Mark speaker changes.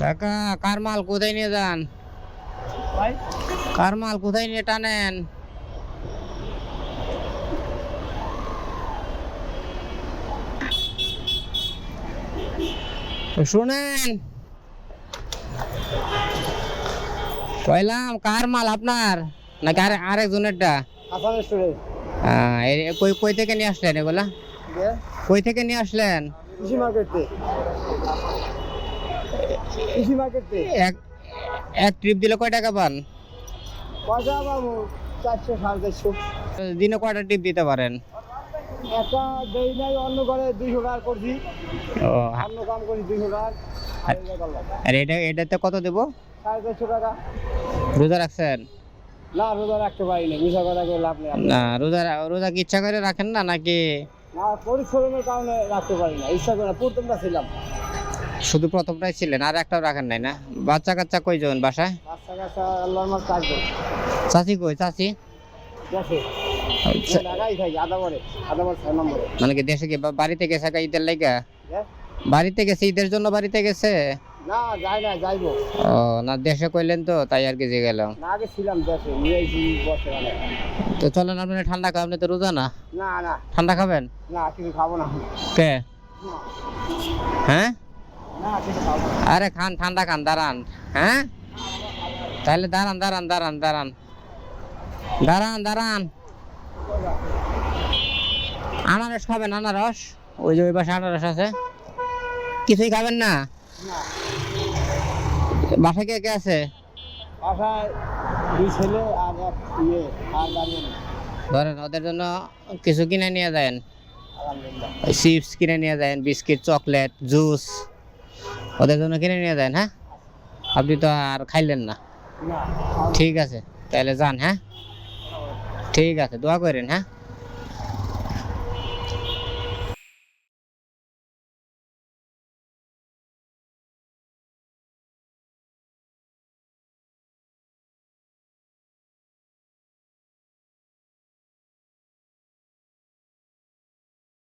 Speaker 1: কাকা কার মাল কোথায় নিয়ে যান? কার মাল কোথায় নিয়ে টানেন? শুনেন কইলাম কার মাল আপনার? নাকি আর আরেকজনেরটা? এ- কই কই থেকে নিয়ে আসলেন এগুলা? কই থেকে নিয়ে আসলেন?
Speaker 2: কৃষি মার্কেটে
Speaker 1: এক এক ট্রিপ দিলে কয় টাকা পান?
Speaker 2: পয়সা পাবো চারশো সাড়ে চারশো।
Speaker 1: দিনে কয়টা ট্রিপ দিতে পারেন?
Speaker 2: একটা দেই নাই অন্য করে দুইশো টাকা করছি।
Speaker 1: ও
Speaker 2: অন্য কাম করি দুইশো টাকা। আর এটা করলাম।
Speaker 1: আর এটা এটাতে কত দেবো?
Speaker 2: সাড়ে চারশো টাকা।
Speaker 1: রোজা রাখছেন?
Speaker 2: না রোজা রাখতে পারি না মিশা কথা করে লাভ নেই।
Speaker 1: না রোজা রোজা কি ইচ্ছা করে রাখেন না নাকি?
Speaker 2: না পরিশ্রমের কারণে রাখতে পারি না। ইচ্ছা করে না প্রথমটা ছিলাম।
Speaker 1: শুধু প্রথমটাই ছিলেন আর একটাও রাখেন নাই না? বাচ্চা কাচ্চা কই কয়জন বাসায়? চাচি কই? চাচি? আচ্ছা, মানে কি দেশে কি বাড়িতে গেছে ঈদের লাইগা? বাড়িতে গেছে ঈদের জন্য বাড়িতে গেছে?
Speaker 2: না যাই না যাইবো।
Speaker 1: ও না দেশে কইলেন তো তাই আর কি যে গেলাম
Speaker 2: না আগে ছিলাম দেশে নিয়ে এসেছি বসে
Speaker 1: তো চলেন আপনি ঠান্ডা খাবেন আপনি তো রোজা না?
Speaker 2: না না।
Speaker 1: ঠান্ডা খাবেন?
Speaker 2: না কিছু খাব না।
Speaker 1: কে? হ্যাঁ? আরে খান ঠান্ডা খান দাঁড়ান। হ্যাঁ? তাহলে দাঁড়ান দাঁড়ান দাঁড়ান দাঁড়ান। দাঁড়ান দাঁড়ান। আনারস খাবেন আনারস? ওই যে ওই পাশে আনারস আছে। কিছুই খাবেন না? বাসায় কে কে আছে? ধরেন ওদের জন্য কিছু কিনে নিয়ে
Speaker 2: আলহামদুলিল্লাহ।
Speaker 1: চিপস কিনে নিয়ে যান বিস্কিট চকলেট জুস। ওদের জন্য কিনে নিয়ে যান হ্যাঁ? আপনি তো আর খাইলেন
Speaker 2: না।
Speaker 1: ঠিক আছে তাহলে যান হ্যাঁ? ঠিক আছে দোয়া করেন হ্যাঁ?